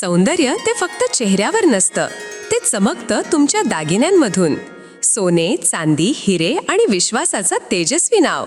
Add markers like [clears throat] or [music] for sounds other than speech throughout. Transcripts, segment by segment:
सौंदर्य ते फक्त चेहऱ्यावर नसतं. ते चमकतं तुमच्या दागिन्यांमधून. सोने चांदी हिरे आणि विश्वासाचं तेजस्वी नाव.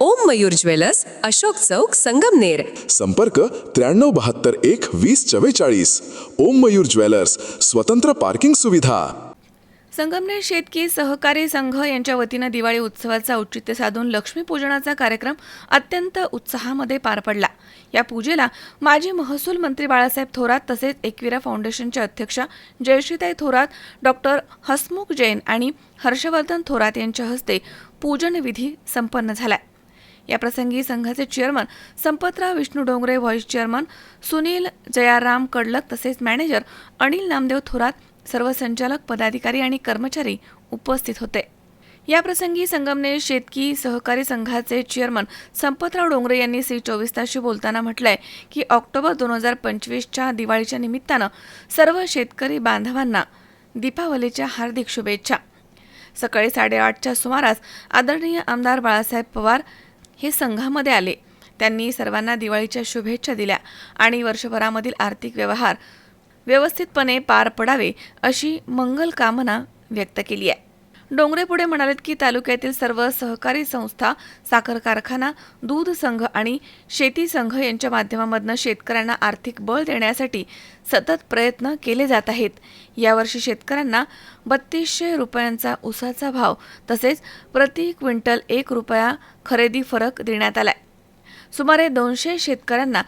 ओम मयूर ज्वेलर्स अशोक चौक संगमनेर. संपर्क त्र्याण्णव बहात्तर एक वीस चव्वेचाळीस. ओम मयूर ज्वेलर्स स्वतंत्र पार्किंग सुविधा. संगमनेर शेतकी सहकारी संघ यांच्या वतीनं दिवाळी उत्सवाचा औचित्य साधून लक्ष्मीपूजनाचा कार्यक्रम अत्यंत उत्साहामध्ये पार पडला. या पूजेला माजी महसूल मंत्री बाळासाहेब थोरात तसेच एकविरा फाउंडेशनच्या अध्यक्षा जयश्रीताई थोरात डॉक्टर हसमुख जैन आणि हर्षवर्धन थोरात यांच्या हस्ते पूजन विधी संपन्न झाला याप्रसंगी संघाचे chairman Sampatrao Vishnu Dongre vice chairman Sunil Jayaram Kadlak तसेच मॅनेजर अनिल नामदेव थोरात सर्व संचालक पदाधिकारी आणि कर्मचारी उपस्थित होते. याप्रसंगी संगमनेर शेतकी सहकारी संघाचे चेअरमन संपतराव डोंगरे यांनी सी चोवीस तासशी बोलताना म्हटलंय की ऑक्टोबर दोन हजार पंचवीसच्या दिवाळीच्या निमित्तानं सर्व शेतकरी बांधवांना दीपावलीच्या हार्दिक शुभेच्छा. सकाळी साडेआठच्या सुमारास आदरणीय आमदार बाळासाहेब पवार हे संघामध्ये आले. त्यांनी सर्वांना दिवाळीच्या शुभेच्छा दिल्या आणि वर्षभरामधील आर्थिक व्यवहार व्यवस्थितपणे पार पडावे अशी मंगल कामना व्यक्त केली आहे. डोंगरे पुढे म्हणालेत की तालुक्यातील सर्व सहकारी संस्था साखर कारखाना दूध संघ आणि शेती संघ यांच्या माध्यमामधनं शेतकऱ्यांना आर्थिक बळ देण्यासाठी सतत प्रयत्न केले जात आहेत. यावर्षी शेतकऱ्यांना बत्तीसशे रुपयांचा उसाचा भाव तसेच प्रति क्विंटल एक रुपया खरेदी फरक देण्यात आलाय. सुमारे दोनशे शेतकऱ्यांना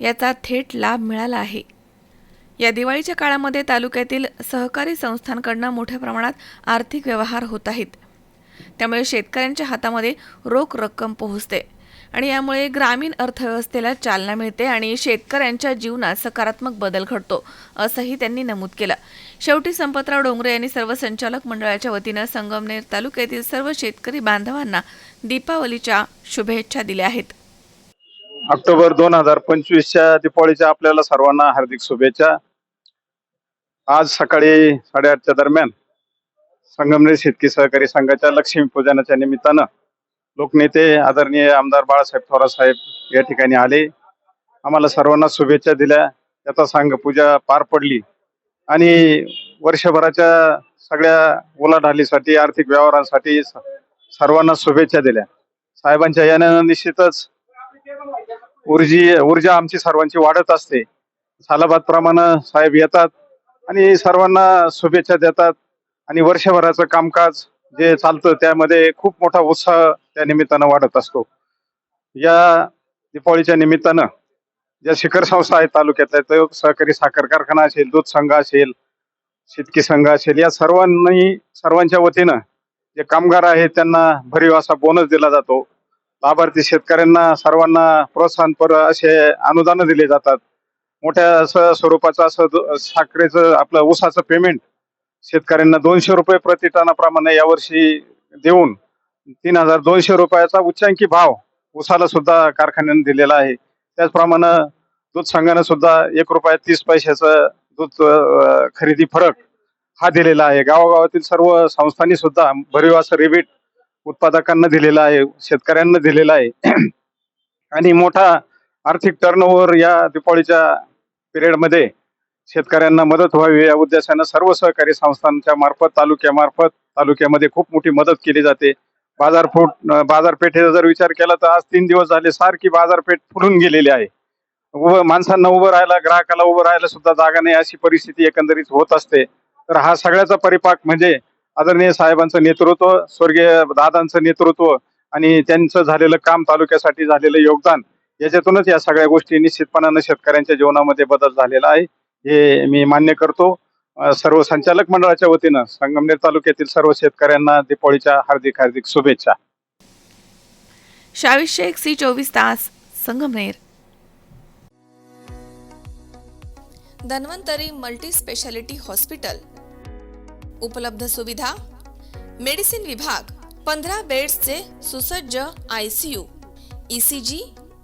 याचा थेट लाभ मिळाला आहे. या दिवाळीच्या काळामध्ये तालुक्यातील सहकारी संस्थांकडनं मोठ्या प्रमाणात आर्थिक व्यवहार होत आहेत. त्यामुळे शेतकऱ्यांच्या हातामध्ये रोख रक्कम पोहोचते आणि यामुळे ग्रामीण अर्थव्यवस्थेला चालना मिळते आणि शेतकऱ्यांच्या जीवनात सकारात्मक बदल घडतो असंही त्यांनी नमूद केलं. शेवटी संपतराव डोंगरे यांनी सर्व संचालक मंडळाच्या वतीनं संगमनेर तालुक्यातील सर्व शेतकरी बांधवांना दीपावलीच्या शुभेच्छा दिल्या आहेत. ऑक्टोबर दोन हजार पंचवीसच्या दिपावळीच्या आपल्याला सर्वांना हार्दिक शुभेच्छा. आज सकाळी साडेआठच्या दरम्यान संगमनेर शेतकी सहकारी संघाच्या लक्ष्मी पूजनाच्या निमित्तानं लोकनेते आदरणीय आमदार बाळासाहेब थोरात साहेब या ठिकाणी आले. आम्हाला सर्वांना शुभेच्छा दिल्या. त्याचा संघ पूजा पार पडली. आणि वर्षभराच्या सगळ्या उलाढालीसाठी आर्थिक व्यवहारांसाठी सर्वांना शुभेच्छा दिल्या. साहेबांच्या यानं निश्चितच ऊर्जी ऊर्जा आमची सर्वांची वाढत असते. सालाबाद प्रमाणे साहेब येतात. आणि सर्वांना शुभेच्छा देतात. आणि वर्षभराचं कामकाज जे चालतं त्यामध्ये खूप मोठा उत्साह त्या निमित्तानं वाढत असतो. या दीपावलीच्या निमित्तानं ज्या शिखर संस्था आहेत तालुक्यातल्या तो सहकारी साखर कारखाना असेल दूध संघ असेल शेतकी संघ असेल या सर्वांनी सर्वांच्या वतीनं जे कामगार आहेत त्यांना भरीव असा बोनस दिला जातो. लाभार्थी शेतकऱ्यांना सर्वांना प्रोत्साहनपर असे अनुदानं दिले जातात. मोठ्या असं स्वरूपाचं असं साखरेचं आपलं ऊसाचं पेमेंट शेतकऱ्यांना दोनशे रुपये प्रति टनाप्रमाणे यावर्षी देऊन तीन हजार दोनशे रुपयाचा उच्चांकी भाव ऊसाला सुद्धा कारखान्याने दिलेला आहे. त्याचप्रमाणे दूध संघानं सुद्धा एक रुपया तीस पैशाचं दूध खरेदी फरक हा दिलेला आहे. गावागावातील सर्व संस्थांनी सुद्धा भरीव असं रिबीट उत्पादकांना दिलेला आहे शेतकऱ्यांना दिलेला आहे. [clears throat] आणि मोठा आर्थिक टर्नओव्हर या दिपाळीच्या पिरियडमध्ये शेतकऱ्यांना मदत व्हावी या उद्देशानं सर्व सहकारी संस्थांच्या मार्फत तालुक्यामार्फत तालुक्यामध्ये खूप मोठी मदत केली जाते. बाजारफूट बाजारपेठेचा जर विचार केला तर आज तीन दिवस झाले सारखी बाजारपेठ फुलून गेलेली आहे. उभं माणसांना उभं राहायला ग्राहकाला उभं राहायला सुद्धा जागा नाही अशी परिस्थिती एकंदरीत होत असते. तर हा सगळ्याचा परिपाक म्हणजे आदरणीय साहेबांचं नेतृत्व स्वर्गीय दादांचं नेतृत्व आणि त्यांचं झालेलं काम तालुक्यासाठी झालेलं योगदान. याच्यातूनच या सगळ्या गोष्टी निश्चितपणानं शेतकऱ्यांच्या जीवनामध्ये बदल झालेला आहे. हे मी मान्य करतो. सर्व संचालक मंडळाच्या वतीनं संगमनेर तालुक्यातील सर्व शेतकऱ्यांना दीपावळीच्या हार्दिक हार्दिक शुभेच्छा. शावीस शेख सी चोवीस तास Sangamner. Dhanvantari multi speciality hospital. उपलब्ध सुविधा मेडिसिन विभाग पंधरा बेड्सचे सुसज्ज I C